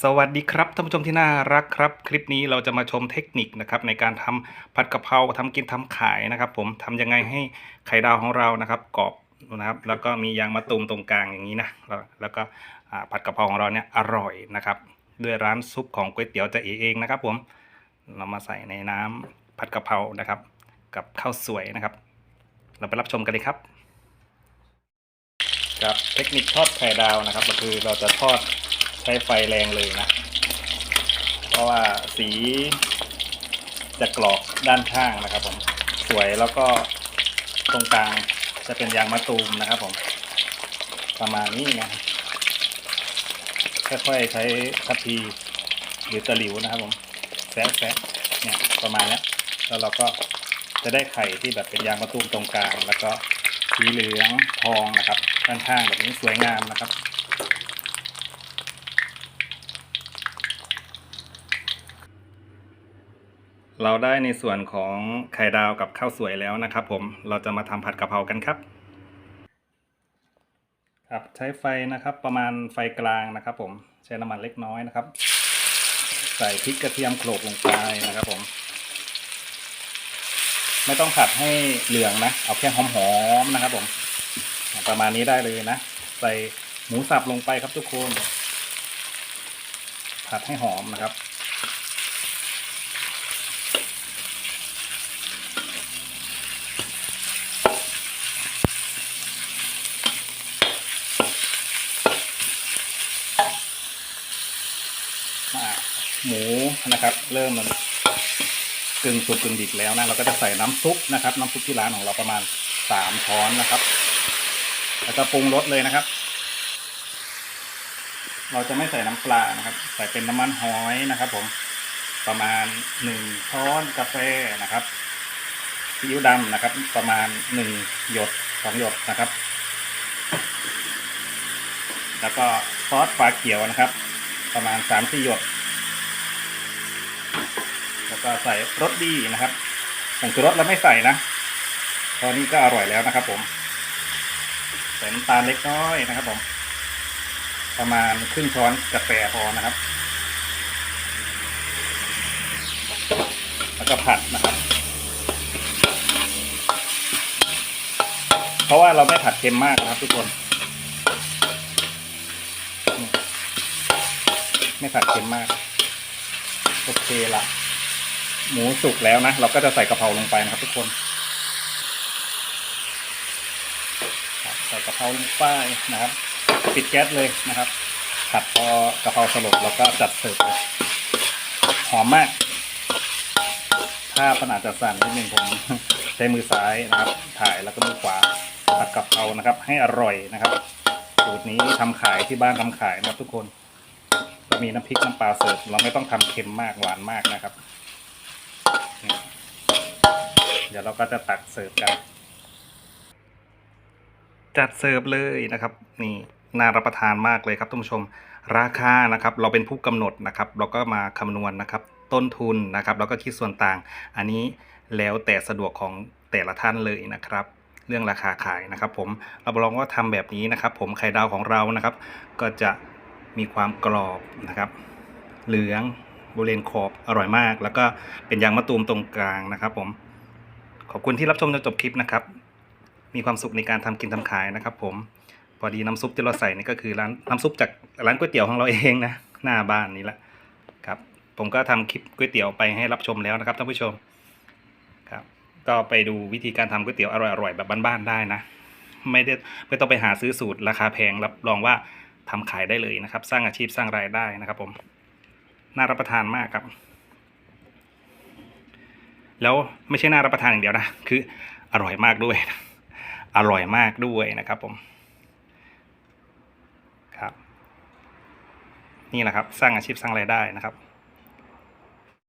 สวัสดีครับท่านผู้ชมที่น่ารักครับ คลิปนี้เราจะมาชมเทคนิคนะครับในการทำผัดกะเพราทำกินทำขายนะครับ ผมทำยังไงให้ไข่ดาวของเรานะครับกรอบนะครับ แล้วก็มียางมะตูมตรงกลางอย่างนี้นะแล้วก็ผัดกะเพราของเราเนี่ยอร่อยนะครับ ด้วยร้านซุปของก๋วยเตี๋ยวจะเอเองนะครับ ผมเรามาใส่ในน้ำผัดกะเพรานะครับ กับข้าวสวยนะครับ เราไปรับชมกันเลยครับ กับเทคนิคทอดไข่ดาวนะครับ ก็คือเราจะทอด ใช้ไฟแรงเลยนะ เพราะว่าสีจะกรอบด้านข้างนะครับผม สวยแล้วก็ตรงกลางจะเป็นยางมะตูมนะครับผม ประมาณนี้นะค่อยๆใช้ทัพพีหรือตะหลิวนะครับผมแซะแซะเนี่ยประมาณนี้แล้วเราก็จะได้ไข่ที่แบบเป็นยางมะตูมตรงกลาง แล้วก็สีเหลืองทองนะครับด้านข้างแบบนี้สวยงามนะครับ เราได้ในส่วนของไข่ดาวกับข้าวสวยแล้วนะครับผม เราจะมาทำผัดกะเพรากันครับ ครับใช้ไฟนะครับประมาณไฟกลางนะครับ ผม ใช้น้ำมันเล็กน้อยนะครับ ใส่พริกกระเทียมโขลกลงไปนะครับผม ไม่ต้องผัดให้เหลืองนะ เอาแค่หอมๆนะครับผม ประมาณนี้ได้เลยนะ ใส่หมูสับลงไปครับทุกคน ผัดให้หอมนะครับ อ่า หมูนะครับ เริ่มมันกึ่งสุกกึ่งดิบแล้วนะเราก็จะใส่น้ำซุปนะครับ น้ำซุปที่ร้านของเราประมาณสามช้อนนะครับ แล้วก็ปรุงรสเลยนะครับ เราจะไม่ใส่น้ำปลานะครับ ใส่เป็นน้ำมันหอยนะครับ ผมประมาณหนึ่งช้อนกาแฟนะครับซีอิ๊วดำนะครับ ประมาณหนึ่งหยดสองหยดนะครับ แล้วก็ซอสฟ้าเขียวนะครับ ประมาณสามสี่หยด ก็ใส่รสดีนะครับผงชูรสเราไม่ใส่นะตอนนี้ก็อร่อยแล้วนะครับ ผมใส่น้ำตาลเล็กน้อยนะครับ ผม ประมาณครึ่งช้อนกาแฟพอนะครับ แล้วก็ผัดนะครับ เพราะว่าเราไม่ผัดเค็มมากนะครับ ทุกคนไม่ผัดเค็มมาก โอเคละ หมูสุกแล้วนะ เราก็จะใส่กะเพราลงไปนะครับ ทุกคนใส่กะเพราลงไปนะครับ ปิดแก๊สเลยนะครับผัดพอกะเพราสลดแล้วก็จัดเสิร์ฟเลยหอมมาก ถ้าปัญหาจะสั่นนิดนึงผมใช้มือซ้ายนะครับ ถ่ายแล้วก็มือขวาผัดกะเพรานะครับ ให้อร่อยนะครับสูตรนี้ทำขายที่บ้านทำขายนะครับทุกคนเรามีน้ำพริกน้ำปลาเสิร์ฟเราไม่ต้องทำเค็มมากหวานมากนะครับ เดี๋ยวเราก็จะตักเสิร์ฟกัน จัดเสิร์ฟเลยนะครับ นี่น่ารับประทานมากเลยครับท่านผู้ชม ราคานะครับ เราเป็นผู้กำหนดนะครับ เราก็มาคำนวณนะครับ ต้นทุนนะครับ แล้วก็คิดส่วนต่าง อันนี้แล้วแต่สะดวกของแต่ละท่านเลยนะครับเรื่องราคาขายนะครับ ผมเราลองว่าทำแบบนี้นะครับ ผมไข่ดาวของเรานะครับ ก็จะมีความกรอบนะครับ เหลือง บริเวณขอบอร่อยมาก แล้วก็เป็นยางมะตูมตรงกลางนะครับผมขอบคุณที่รับชมจนจบคลิปนะครับ มีความสุขในการทำกินทำขายนะครับ ผมพอดีน้ำซุปที่เราใส่นี่ก็คือร้านน้ำซุปจากร้านก๋วยเตี๋ยวของเราเองนะหน้าบ้านนี่แหละครับ ผมก็ทำคลิปก๋วยเตี๋ยวไปให้รับชมแล้วนะครับท่านผู้ชมครับก็ไปดูวิธีการทำก๋วยเตี๋ยวอร่อยๆแบบบ้านๆได้นะ ไม่ได้ไม่ต้องไปหาซื้อสูตรราคาแพงรับรองว่าทำขายได้เลยนะครับ สร้างอาชีพสร้างรายได้นะครับผม น่ารับประทานมากครับ แล้วไม่ใช่น่ารับประทานอย่างเดียวนะคืออร่อยมากด้วย อร่อยมากด้วยนะครับผมครับ นี่แหละครับ สร้างอาชีพสร้างรายได้นะครับ